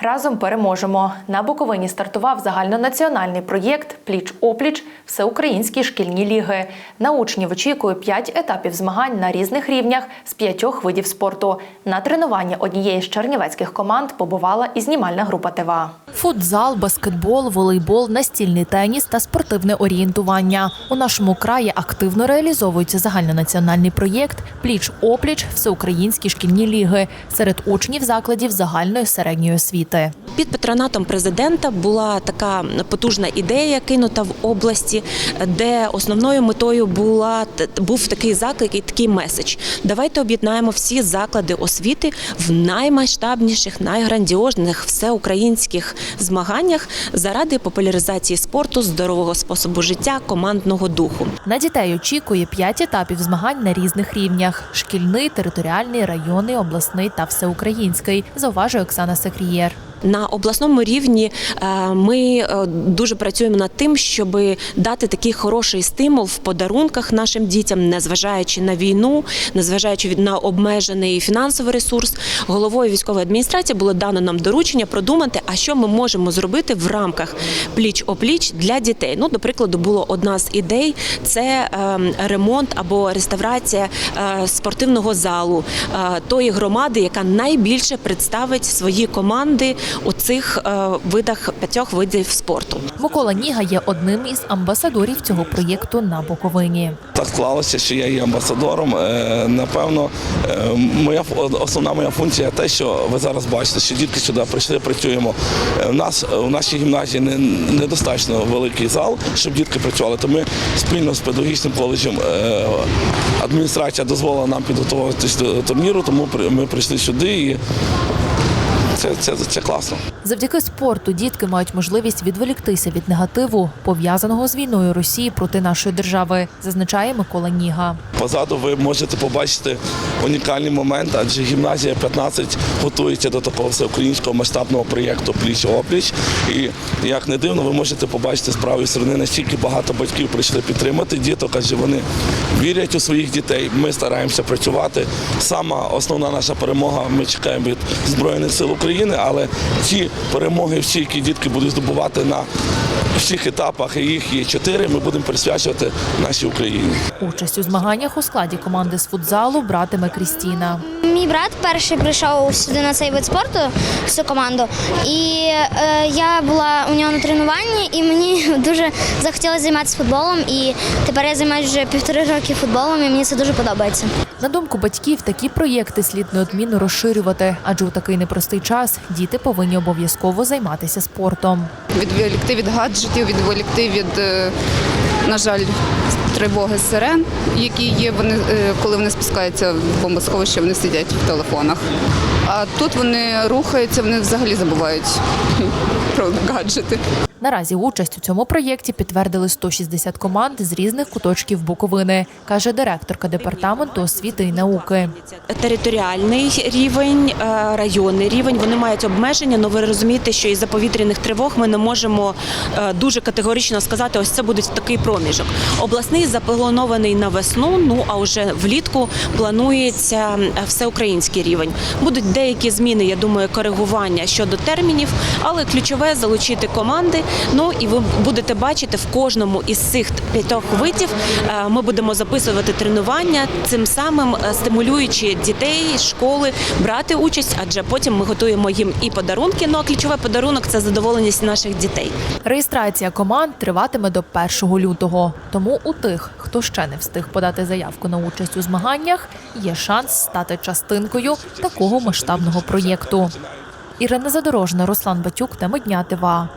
Разом переможемо. На Буковині стартував загальнонаціональний проєкт Пліч опліч всеукраїнські шкільні ліги. На учнів очікує п'ять етапів змагань на різних рівнях з п'ятьох видів спорту. На тренування однієї з чернівецьких команд побувала і знімальна група ТВА. Футзал, баскетбол, волейбол, настільний теніс та спортивне орієнтування. У нашому краї активно реалізовується загальнонаціональний проєкт Пліч опліч всеукраїнські шкільні ліги серед учнів закладів загальної середньої освіти. Під патронатом президента була така потужна ідея кинута в області, де основною метою була був такий заклик і такий меседж. Давайте об'єднаємо всі заклади освіти в наймасштабніших, найграндіозніших всеукраїнських змаганнях заради популяризації спорту, здорового способу життя, командного духу. На дітей очікує п'ять етапів змагань на різних рівнях: шкільний, територіальний, районний, обласний та всеукраїнський. Зауважує Оксана Секрієр. На обласному рівні е, ми е, дуже працюємо над тим, щоб дати такий хороший стимул в подарунках нашим дітям, незважаючи на війну, незважаючи на обмежений фінансовий ресурс. Головою військової адміністрації було дано нам доручення продумати, а що ми можемо зробити в рамках пліч опліч для дітей. Ну, до прикладу, було одна з ідей: це ем, ремонт або реставрація е, спортивного залу тої громади, яка найбільше представить свої команди у цих е, видах п'ятьох видів спорту. Микола Ніга є одним із амбасадорів цього проєкту на Буковині. Так склалося, що я є амбасадором. Е, Напевно, е, моя основна моя функція те, що ви зараз бачите, що дітки сюди прийшли, працюємо. У нас у нашій гімназії не недостатньо великий зал, щоб дітки працювали. То ми спільно з педагогічним коледжем адміністрація дозволила нам підготуватись до турніру, тому при- ми прийшли сюди і це, це, це класно. Завдяки спорту дітки мають можливість відволіктися від негативу, пов'язаного з війною Росії проти нашої держави, зазначає Микола Ніга. Позаду ви можете побачити унікальний момент, адже гімназія 15 готується до такого всеукраїнського масштабного проєкту Пліч опліч. І як не дивно, ви можете побачити з правої сторони, настільки багато батьків прийшли підтримати діток, адже вони вірять у своїх дітей. Ми стараємося працювати. Сама основна наша перемога ми чекаємо від Збройних сил України, але ці перемоги, всі, які дітки будуть здобувати на всіх етапах, і їх є чотири, ми будемо присвячувати нашій Україні. Участь у змаганнях у складі команди з футзалу братиме Крістіна. Мій брат перший прийшов сюди на цей вид спорту, в цю команду, і е, я була у нього на тренуванні, і мені дуже захотілося займатися футболом. І тепер я займаюся вже півтори роки футболом, і мені це дуже подобається. На думку батьків, такі проєкти слід неодмінно розширювати, адже у такий непростий час діти повинні обов'язково займатися спортом. відволікти від гаджетів, відволікти від, е, на жаль, тривоги сирен, які є, вони, е, коли вони спускаються в бомбосховище, вони сидять в телефонах. А тут вони рухаються, вони взагалі забувають про гаджети. Наразі участь у цьому проєкті підтвердили 160 команд з різних куточків Буковини, каже директорка департаменту освіти і науки. Територіальний рівень, е, районний рівень вони мають обмеження. але ви розумієте, що із-за повітряних тривог ми не можемо е, дуже категорично сказати, ось це буде такий проміжок. Обласний запланований на весну. Ну а вже влітку планується е, всеукраїнський рівень. Будуть деякі зміни, я думаю, коригування щодо термінів, але ключове залучити команди. Ну і ви будете бачити в кожному із цих п'ятьох видів. е, Ми будемо записувати тренування, цим самим е, стимулюючи дітей, школи брати участь, адже потім ми готуємо їм і подарунки. Ну а ключовий подарунок це задоволеність наших дітей. Реєстрація команд триватиме до 1 лютого. Тому у тих, хто ще не встиг подати заявку на участь у змаганнях, є шанс стати частинкою такого масштабного проєкту. Ірина Задорожна, Руслан Батюк, теми дня ТВА.